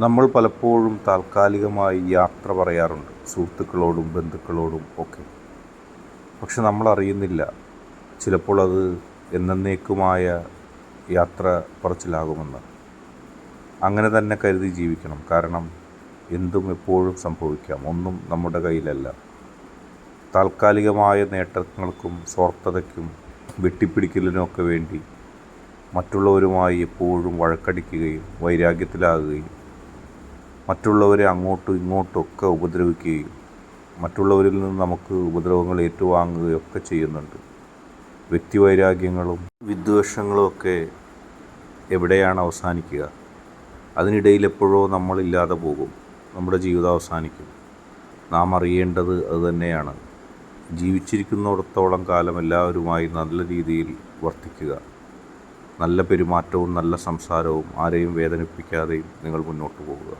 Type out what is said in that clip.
നമ്മൾ പലപ്പോഴും താൽക്കാലികമായി യാത്ര പറയാറുണ്ട്. സുഹൃത്തുക്കളോടും ബന്ധുക്കളോടും ഒക്കെ. പക്ഷെ നമ്മൾ അറിയുന്നില്ല. ചിലപ്പോൾ അത് എന്നേക്കുമായ യാത്ര പറച്ചിലാകുമെന്ന്. അങ്ങനെ തന്നെ കരുതി ജീവിക്കണം. കാരണം എന്തും എപ്പോഴും സംഭവിക്കാം. ഒന്നും നമ്മുടെ കയ്യിലല്ല. താൽക്കാലികമായ നേട്ടങ്ങൾക്കും സ്വാർത്ഥതയ്ക്കും വെട്ടിപ്പിടിക്കലിനുമൊക്കെ വേണ്ടി മറ്റുള്ളവരുമായി എപ്പോഴും വഴക്കടിക്കുകയും വൈരാഗ്യത്തിലാകുകയും മറ്റുള്ളവരെ അങ്ങോട്ടും ഇങ്ങോട്ടും ഒക്കെ ഉപദ്രവിക്കുകയും മറ്റുള്ളവരിൽ നിന്ന് നമുക്ക് ഉപദ്രവങ്ങൾ ഏറ്റുവാങ്ങുകയൊക്കെ ചെയ്യുന്നുണ്ട്. വ്യക്തിവൈരാഗ്യങ്ങളും വിദ്വേഷങ്ങളും ഒക്കെ എവിടെയാണ് അവസാനിക്കുക? അതിനിടയിൽ എപ്പോഴോ നമ്മളില്ലാതെ പോകും. നമ്മുടെ ജീവിതം അവസാനിക്കും. നാം അറിയേണ്ടത് അതുതന്നെയാണ് ജീവിച്ചിരിക്കുന്നിടത്തോളം കാലം എല്ലാവരുമായി നല്ല രീതിയിൽ വർത്തിക്കുക. നല്ല പെരുമാറ്റവും നല്ല സംസാരവും ആരെയും വേദനിപ്പിക്കാതെയും നിങ്ങൾ മുന്നോട്ട് പോകുക